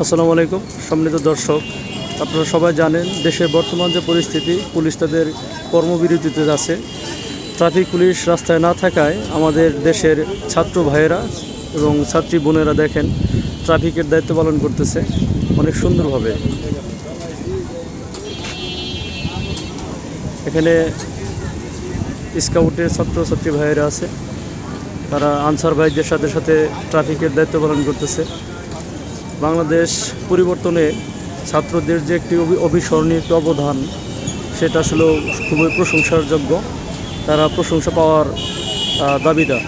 আসসালামু আলাইকুম, সম্মানিত দর্শক, আপনারা সবাই জানেন দেশের বর্তমান যে পরিস্থিতি, পুলিশ তাদের কর্মবিরতিতে আছে। ট্রাফিক পুলিশ রাস্তায় না থাকায় আমাদের দেশের ছাত্র ভাইয়েরা এবং ছাত্রী বোনেরা দেখেন, ট্রাফিকের দায়িত্ব পালন করতেছে অনেক সুন্দরভাবে। এখানে স্কাউটের ছাত্রছাত্রী ভাইয়েরা আছে, তারা আনসার ভাইদের সাথে সাথে ট্রাফিকের দায়িত্ব পালন করতেছে। বাংলাদেশ পরিবর্তনে ছাত্রদের যে একটি অবিস্মরণীয় একটি অবদান, সেটা আসলে খুবই প্রশংসার যোগ্য তারা প্রশংসা পাওয়ার দাবিদার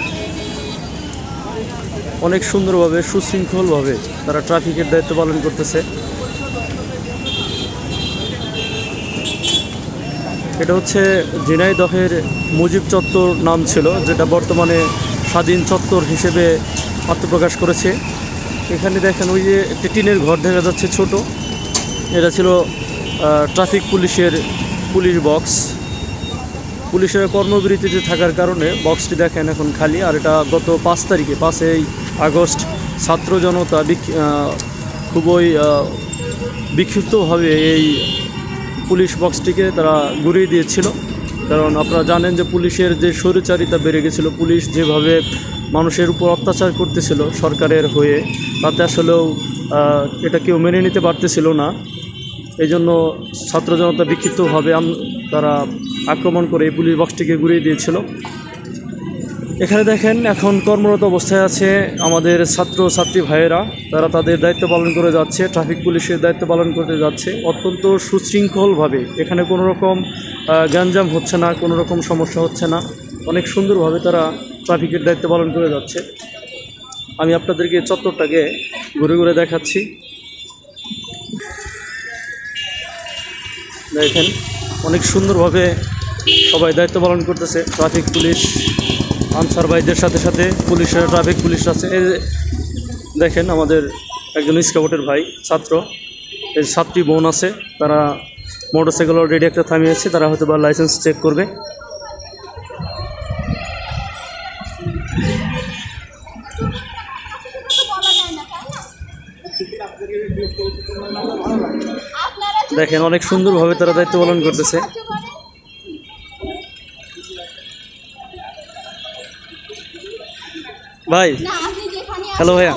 অনেক সুন্দরভাবে, সুশৃঙ্খলভাবে তারা ট্রাফিকের দায়িত্ব পালন করতেছে। এটা হচ্ছে ঝিনাইদহের মুজিব চত্বর নাম ছিল, যেটা বর্তমানে স্বাধীন চত্বর হিসেবে আত্মপ্রকাশ করেছে। এখানে দেখেন ওই যে একটি টিনের ঘর দেখা যাচ্ছে ছোট। এটা ছিল ট্রাফিক পুলিশের পুলিশ বক্স পুলিশের কর্মবিরতিতে থাকার কারণে বক্সটি দেখেন এখন খালি, আর এটা গত পাঁচ তারিখে, পাঁচই আগস্ট ছাত্র জনতা খুবই বিক্ষিপ্তভাবে এই পুলিশ বক্সটিকে তারা ঘুরিয়ে দিয়েছিল। কারণ আপনারা জানেন যে পুলিশের যে স্বৈরচারিতা বেড়ে গেছিল, পুলিশ যেভাবে মানুষের উপর অত্যাচার করতেছিল সরকারের হয়ে, তাতে আসলেও এটা কেউ মেনে নিতে পারতেছিল না। এই জন্য ছাত্র জনতা বিক্ষিপ্তভাবে তারা আক্রমণ করে এই পুলিশ বক্সটিকে ঘুরিয়ে দিয়েছিল। এখানে দেখেন এখন কর্মরত অবস্থায় আছে আমাদের ছাত্র, ছাত্রী ভাইয়েরা। তারা তাদের দায়িত্ব পালন করে যাচ্ছে, ট্রাফিক পুলিশের দায়িত্ব পালন করতে যাচ্ছে। অত্যন্ত সুশৃঙ্খলভাবে এখানে কোনো রকম গ্যাঞ্জাম হচ্ছে না কোনো রকম সমস্যা হচ্ছে না। অনেক সুন্দরভাবে তারা ট্রাফিকের দায়িত্ব পালন করে যাচ্ছে। আমি আপনাদেরকে চত্বরটাকে ঘুরে ঘুরে দেখাচ্ছি। দেখেন, অনেক সুন্দরভাবে সবাই দায়িত্ব পালন করতেছে, ট্রাফিক পুলিশ। আনসার ভাইদের সাথে সাথে পুলিশের ট্রাফিক পুলিশ আছে। এই দেখেন আমাদের একজন স্কাউটের ভাই ছাত্র। এই সাতটি বোন আছে তারা মোটরসাইকেল অলরেডি একটা থামিয়েছে তারা হয়তো বা লাইসেন্স চেক করবে। দেখেন অনেক সুন্দরভাবে তারা দায়িত্ব পালন করতেছে। ভাই হ্যালো ভাইয়া।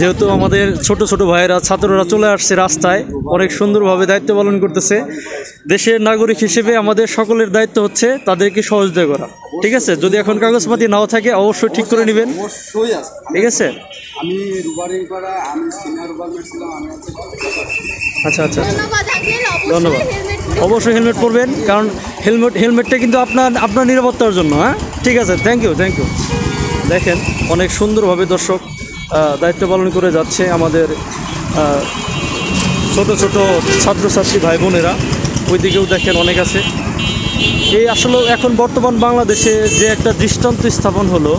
যেহেতু আমাদের ছোট ছোট ভাইয়েরা ছাত্ররা চলে আসছে রাস্তায় অনেক সুন্দরভাবে দায়িত্ব পালন করতেছে। দেশের নাগরিক হিসেবে আমাদের সকলের দায়িত্ব হচ্ছে তাদেরকে সহযোগিতা করা। ঠিক আছে? যদি এখন কাগজপাতি নাও থাকে অবশ্যই ঠিক করে নেবেন। ঠিক আছে? আমি রুবারিং করা আমি সিনিয়র রুবারিং ছিলাম আমি আচ্ছা আচ্ছা আচ্ছা। ধন্যবাদ অবশ্যই হেলমেট পরবেন কারণ হেলমেট হেলমেটটা কিন্তু আপনার আপনার নিরাপত্তার জন্য হ্যাঁ? ঠিক আছে থ্যাংক ইউ থ্যাংক ইউ দেখেন, অনেক সুন্দরভাবে দর্শক দায়িত্ব পালন করে যাচ্ছে আমাদের ছোট ছোট ছাত্রছাত্রী ভাই বোনেরা। ওইদিকেও দেখেন অনেক আছে। এই আসলে এখন বর্তমান বাংলাদেশে যে একটা দৃষ্টান্ত স্থাপন হলো,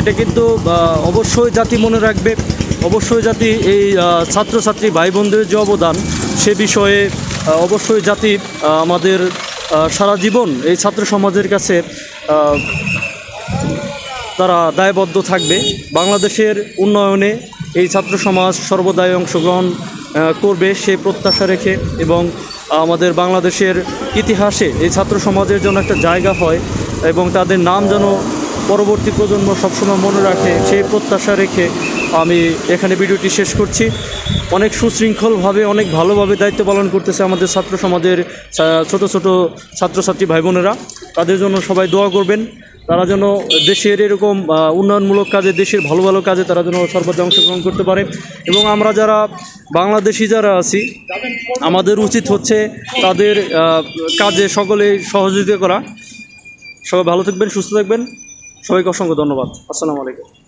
এটা কিন্তু অবশ্যই জাতি মনে রাখবে, অবশ্যই জাতি এই ছাত্রছাত্রী ভাই বোনদের যে অবদান, সে বিষয়ে অবশ্যই জাতি আমাদের সারা জীবন এই ছাত্র সমাজের কাছে তারা দায়বদ্ধ থাকবে। বাংলাদেশের উন্নয়নে এই ছাত্র সমাজ সর্বদাই অংশগ্রহণ করবে সে প্রত্যাশা রেখে এবং আমাদের বাংলাদেশের ইতিহাসে এই ছাত্র সমাজের জন্য একটা জায়গা হয় এবং তাদের নাম যেন পরবর্তী প্রজন্ম সবসময় মনে রাখে সেই প্রত্যাশা রেখে আমি এখানে ভিডিওটি শেষ করছি। অনেক সুশৃঙ্খলভাবে, অনেক ভালোভাবে দায়িত্ব পালন করতেছে আমাদের ছাত্র সমাজের ছোট ছোট ছাত্রছাত্রী ভাই বোনেরা তাদের জন্য সবাই দোয়া করবেন। তারা যেন দেশের এরকম উন্নয়নমূলক কাজে, দেশের ভালো ভালো কাজে তারা যেন সর্বদা অংশগ্রহণ করতে পারে। এবং আমরা যারা বাংলাদেশি যারা আছি, আমাদের উচিত হচ্ছে তাদের কাজে সকলে সহযোগিতা করা। সবাই ভালো থাকবেন, সুস্থ থাকবেন। সবাইকে অসংখ্য ধন্যবাদ। আসসালামু আলাইকুম।